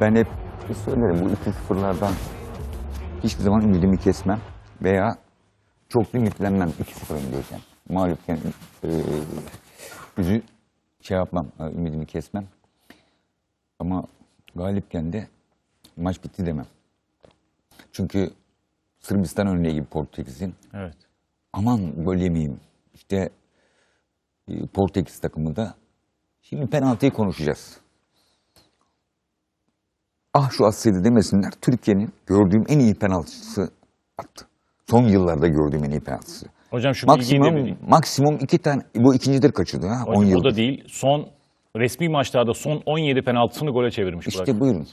Ben hep söylerim bu 2-0'lardan hiçbir zaman ümidimi kesmem veya çok ümitlenmem 2-0 öndeyken. Mağlupken e, üzü şey yapmam, e, ümidimi kesmem. Ama galipken de maç bitti demem. Çünkü Sırbistan örneği gibi Portekiz'in Evet. aman gol yemeyeyim. İşte e, Portekiz takımı da şimdi penaltıyı konuşacağız. Ah şu atsaydı demesinler. Türkiye'nin gördüğüm en iyi penaltısı attı. Son yıllarda gördüğüm en iyi penaltısı. Hocam şu bilgiyi de Maksimum, maksimum iki tane, bu ikincidir kaçırdı ha 10 Hocam o da değil. Son resmi maçlarda son 17 penaltısını gole çevirmiş Burak. İşte buyurun.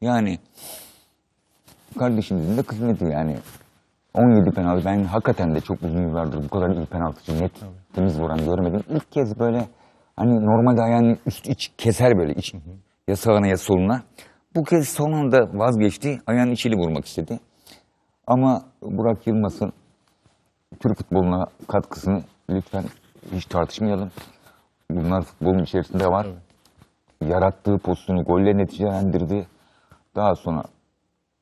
Yani kardeşimizin de kısmeti yani. 17 penaltı. Ben hakikaten de çok uzun yıllardır bu kadar iyi penaltıcı net temiz vuran görmedim. İlk kez böyle hani normalde ayağının üst iç keser böyle iç, ya sağına ya soluna. Bu kez son anda vazgeçti. Ayağının içiyle vurmak istedi. Ama Burak Yılmaz'ın Türk futboluna katkısını lütfen hiç tartışmayalım. Bunlar futbolun içerisinde var yarattığı pozisyonu golle neticelendirdi. Daha sonra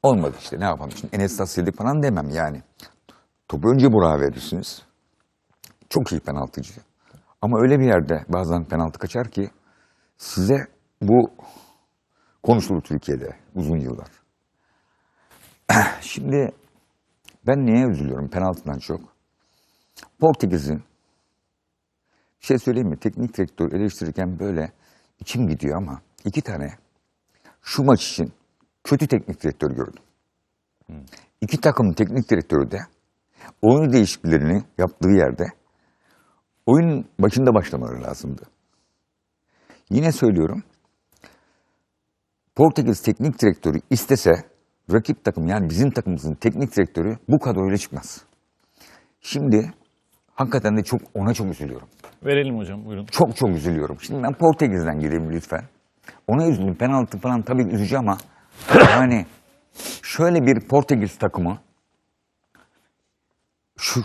olmadı işte ne yapalım şimdi Enes Tassildik falan demem yani. Topu önce Burak'a verirsiniz. Çok iyi penaltıcı. Ama öyle bir yerde bazen penaltı kaçar ki size bu konuşulur Türkiye'de uzun yıllar. Şimdi ben neye üzülüyorum penaltıdan çok? Portekiz'in bir şey söyleyeyim mi? Teknik direktör eleştirirken böyle içim gidiyor ama iki tane şu maç için kötü teknik direktör gördüm. İki takım teknik direktörü de oyun değişikliklerini yaptığı yerde oyun başında başlamaları lazımdı. Yine söylüyorum. Portekiz teknik direktörü istese rakip takım yani bizim takımımızın teknik direktörü bu kadroyla çıkmaz. Şimdi hakikaten de çok ona çok üzülüyorum. Verelim hocam buyurun. Çok çok üzülüyorum. Şimdi ben Portekiz'den gireyim lütfen. Ona üzüldüm. Penaltı falan tabii üzücü ama yani şöyle bir Portekiz takımı şu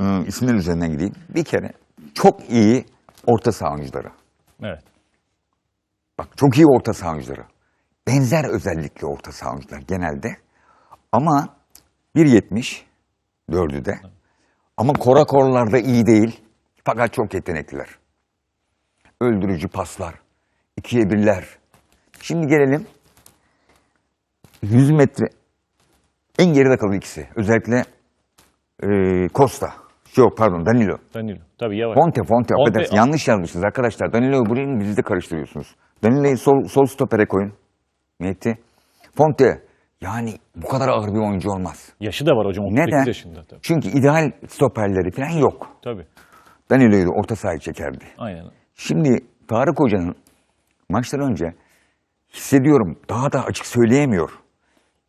ı, ismin üzerinden gideyim. Bir kere çok iyi orta saha oyuncuları. Evet. Bak çok iyi orta saha oyuncuları. Benzer özellikli orta saha oyuncular genelde. Ama 1.70 dördü de. Ama kora korlarda iyi değil. Fakat çok yetenekliler. Öldürücü paslar. ikiye birler. Şimdi gelelim 100 metre en geride kalıyor ikisi. Özellikle e, Costa. Yok pardon Danilo. Danilo. Tabii yavaş. Fonte, Fonte. Fonte- affedersin. Yanlış yazmışsınız arkadaşlar. Danilo'yu buraya bizi de karıştırıyorsunuz. Danilo'yu sol, sol stopere koyun. Mehdi. Fonte. Yani bu kadar ağır bir oyuncu olmaz. Yaşı da var hocam. 38 Neden? yaşında tabii. Çünkü ideal stoperleri falan yok. Tabii. Danilo'yu da orta sahaya çekerdi. Aynen. Şimdi Tarık Hoca'nın maçtan önce hissediyorum daha da açık söyleyemiyor.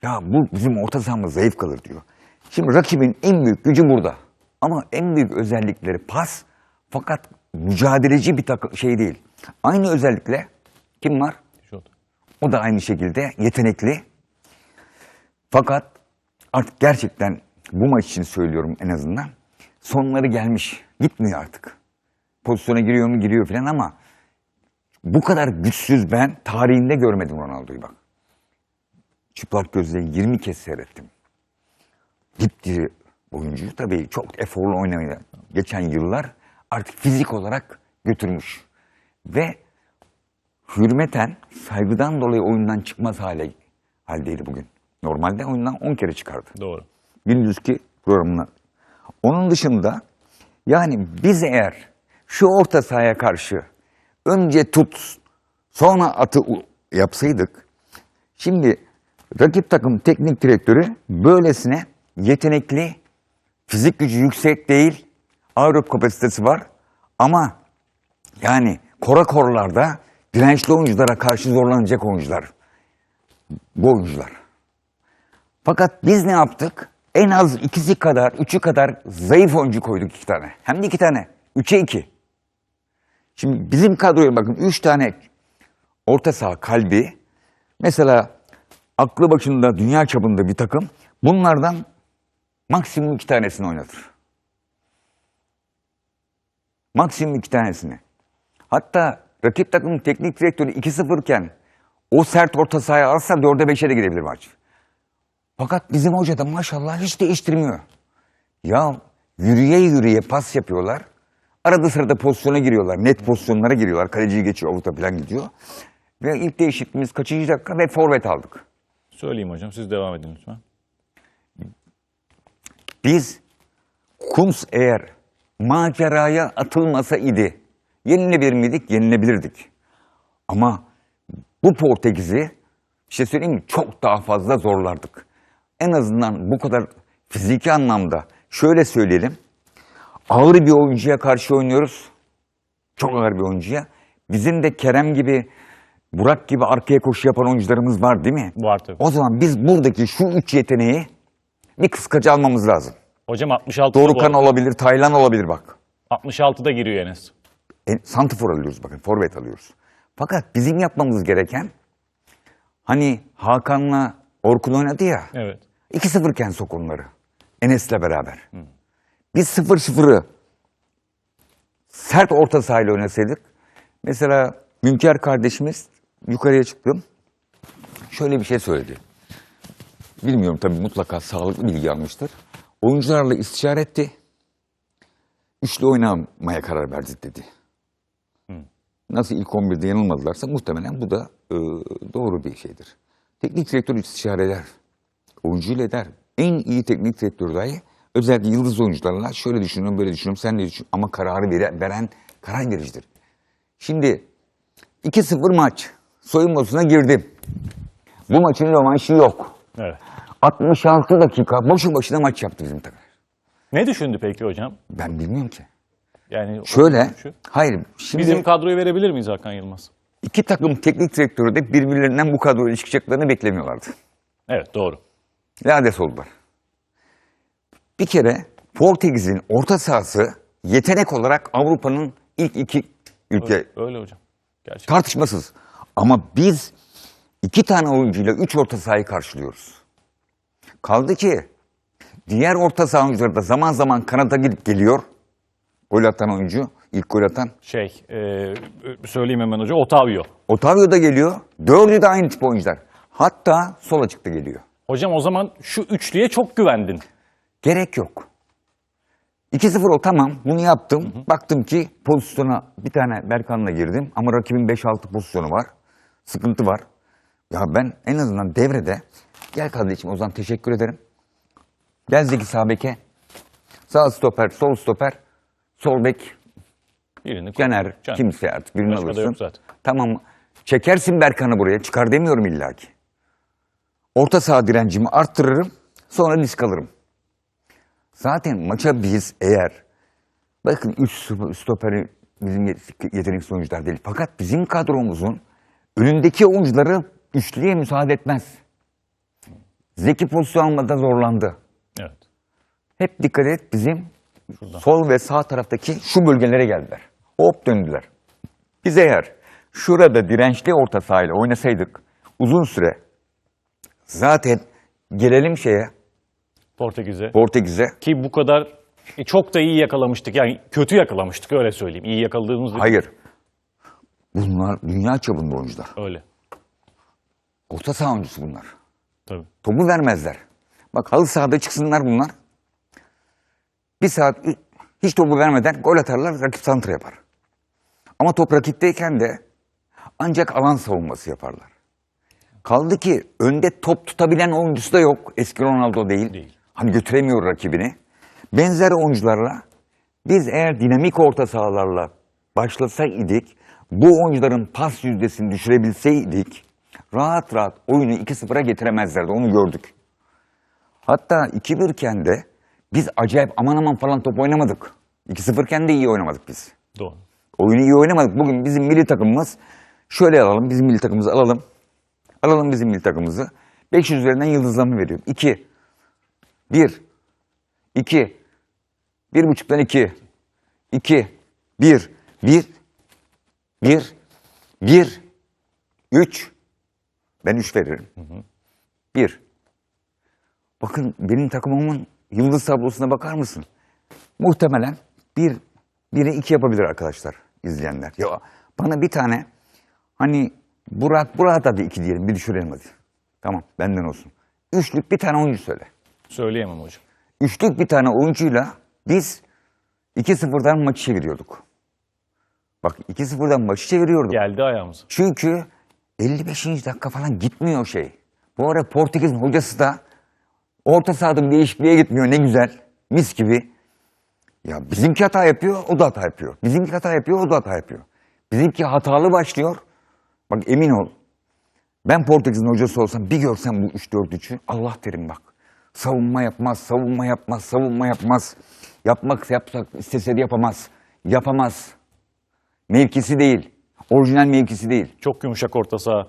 Ya bu bizim orta sahamız zayıf kalır diyor. Şimdi rakibin en büyük gücü burada. Ama en büyük özellikleri pas fakat mücadeleci bir takım şey değil. Aynı özellikle kim var? Şut. O da aynı şekilde yetenekli. Fakat artık gerçekten bu maç için söylüyorum en azından. Sonları gelmiş. Gitmiyor artık. Pozisyona giriyor mu giriyor falan ama bu kadar güçsüz ben tarihinde görmedim Ronaldo'yu bak. Çıplak gözle 20 kez seyrettim. Dipdiri oyuncu tabii çok eforlu oynamaya geçen yıllar artık fizik olarak götürmüş. Ve hürmeten saygıdan dolayı oyundan çıkmaz hale haldeydi bugün. Normalde oyundan 10 kere çıkardı. Doğru. gündüzki programına. Onun dışında yani biz eğer şu orta sahaya karşı önce tut sonra atı yapsaydık şimdi rakip takım teknik direktörü böylesine yetenekli fizik gücü yüksek değil aerobik kapasitesi var ama yani kora korlarda dirençli oyunculara karşı zorlanacak oyuncular bu oyuncular. Fakat biz ne yaptık? En az ikisi kadar, üçü kadar zayıf oyuncu koyduk iki tane. Hem de iki tane. Üçe iki. Şimdi bizim kadroya bakın üç tane orta saha kalbi. Mesela aklı başında dünya çapında bir takım. Bunlardan maksimum iki tanesini oynatır. Maksimum iki tanesini. Hatta rakip takımın teknik direktörü 2-0 iken O sert orta sahaya alsa 4'e 5'e de gidebilir maç. Fakat bizim hoca da maşallah hiç değiştirmiyor. Ya yürüye yürüye pas yapıyorlar. Arada sırada pozisyona giriyorlar. Net pozisyonlara giriyorlar. Kaleciyi geçiyor, avuta falan gidiyor. Ve ilk değişikliğimiz kaçıncı dakika ve forvet aldık. Söyleyeyim hocam siz devam edin lütfen. Biz Kums eğer maceraya atılmasa idi yenilebilir miydik? Yenilebilirdik. Ama bu Portekiz'i şey söyleyeyim mi? Çok daha fazla zorlardık. En azından bu kadar fiziki anlamda şöyle söyleyelim. Ağır bir oyuncuya karşı oynuyoruz. Çok ağır bir oyuncuya. Bizim de Kerem gibi, Burak gibi arkaya koşu yapan oyuncularımız var değil mi? Var tabii. O zaman biz buradaki şu üç yeteneği bir kıskacı almamız lazım. Hocam 66'da Dorukan olabilir, Taylan olabilir bak. 66'da giriyor Enes. E, Santifor alıyoruz bakın, forvet alıyoruz. Fakat bizim yapmamız gereken hani Hakan'la Orkun oynadı ya. Evet. 2-0 iken sok onları. Enes'le beraber. Biz 0-0'ı sert orta sahayla oynasaydık. Mesela Münker kardeşimiz yukarıya çıktım. Şöyle bir şey söyledi. Bilmiyorum tabii mutlaka sağlıklı bilgi almıştır. Oyuncularla istişare etti. Üçlü oynamaya karar verdik dedi. Nasıl ilk 11'de yanılmadılarsa muhtemelen bu da e, doğru bir şeydir. Teknik direktör istişare eder. Oyuncuyla eder. En iyi teknik direktör dahi özellikle yıldız oyuncularla şöyle düşünüyorum, böyle düşünüyorum, sen ne düşün ama kararı vere- veren karar vericidir. Şimdi 2-0 maç. Soyunma odasına girdim. Bu maçın rövanşı yok. Evet. 66 dakika boşu boşuna maç yaptı bizim takım. Ne düşündü peki hocam? Ben bilmiyorum ki. Yani Şöyle, hayır şimdi Bizim kadroyu verebilir miyiz Hakan Yılmaz? iki takım teknik direktörü de birbirlerinden bu kadroya çıkacaklarını beklemiyorlardı. Evet doğru. Lades oldular. Bir kere Portekiz'in orta sahası yetenek olarak Avrupa'nın ilk iki ülke Öyle, öyle hocam. Gerçekten. tartışmasız. Ama biz iki tane oyuncuyla üç orta sahayı karşılıyoruz. Kaldı ki diğer orta saha oyuncuları da zaman zaman kanada gidip geliyor. Gol atan oyuncu, ilk gol atan. Şey, e, söyleyeyim hemen hocam. Otavio. Otavio da geliyor. Dördü de aynı tip oyuncular. Hatta sol açıkta geliyor. Hocam o zaman şu üçlüye çok güvendin. Gerek yok. 2-0 o tamam bunu yaptım. Baktım ki pozisyona bir tane Berkan'la girdim ama rakibin 5-6 pozisyonu var. Sıkıntı var. Ya ben en azından devrede gel kardeşim o zaman teşekkür ederim. Gel Zeki sağ beke. Sağ stoper, sol stoper, sol bek, Birini. Caner, Caner. kimse artık birini Başka da alırsın. yok zaten. Tamam çekersin Berkan'ı buraya çıkar demiyorum illaki. Orta saha direncimi arttırırım sonra risk alırım. Zaten maça biz eğer bakın 3 stoperi bizim yet- yeteneksiz oyuncular değil. Fakat bizim kadromuzun önündeki oyuncuları üçlüye müsaade etmez. Zeki pozisyon almada zorlandı. Evet. Hep dikkat et bizim sol ve sağ taraftaki şu bölgelere geldiler. Hop döndüler. Biz eğer şurada dirençli orta sahayla oynasaydık uzun süre zaten gelelim şeye Portekiz'e. Portekiz'e Ki bu kadar e, çok da iyi yakalamıştık. Yani kötü yakalamıştık öyle söyleyeyim. İyi yakaladığımız değil. hayır. Bunlar dünya çapında oyuncular. Öyle. Orta saha oyuncusu bunlar. Tabii. Topu vermezler. Bak halı sahada çıksınlar bunlar. Bir saat hiç topu vermeden gol atarlar, rakip santra yapar. Ama top rakipteyken de ancak alan savunması yaparlar. Kaldı ki önde top tutabilen oyuncusu da yok. Eski Ronaldo değil. Değil. Hani götüremiyor rakibini. Benzer oyuncularla biz eğer dinamik orta sahalarla başlasaydık, bu oyuncuların pas yüzdesini düşürebilseydik, rahat rahat oyunu 2-0'a getiremezlerdi. Onu gördük. Hatta 2-1 iken de biz acayip aman aman falan top oynamadık. 2-0 iken de iyi oynamadık biz. Doğru. Oyunu iyi oynamadık. Bugün bizim milli takımımız şöyle alalım. Bizim milli takımımızı alalım. Alalım bizim milli takımımızı. 500 üzerinden yıldızlama veriyor. 2. 1. 2. 1.5'tan 2. 2. 1. 1. 1. 1. 3. Ben 3 veririm. 1. Bakın benim takımımın yıldız tablosuna bakar mısın? Muhtemelen bir, biri iki yapabilir arkadaşlar, izleyenler. Ya bana bir tane hani Burak, Burak'a da bir iki diyelim. Bir düşürelim hadi. Tamam benden olsun. Üçlük bir tane oyuncu söyle. Söyleyemem hocam. Üçlük bir tane oyuncuyla biz 2-0'dan maçı çeviriyorduk. Bak 2-0'dan maçı çeviriyorduk. Geldi ayağımıza. Çünkü 55. dakika falan gitmiyor o şey. Bu ara Portekiz'in hocası da orta sahada bir değişikliğe gitmiyor ne güzel. Mis gibi. Ya bizimki hata yapıyor, o da hata yapıyor. Bizimki hata yapıyor, o da hata yapıyor. Bizimki hatalı başlıyor. Bak emin ol. Ben Portekiz'in hocası olsam bir görsem bu 3-4-3'ü Allah derim bak. Savunma yapmaz, savunma yapmaz, savunma yapmaz. Yapmak yapsak istese de yapamaz. Yapamaz. Mevkisi değil. Orijinal mevkisi değil. Çok yumuşak orta saha.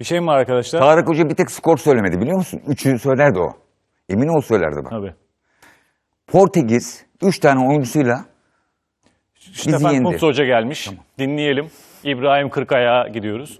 Bir şey mi var arkadaşlar? Tarık Hoca bir tek skor söylemedi biliyor musun? Üçü söylerdi o. Emin ol söylerdi bak. Tabii. Portekiz üç tane oyuncusuyla Stefan yendi. Kuntz Hoca gelmiş. Dinleyelim. İbrahim Kırkaya'ya gidiyoruz.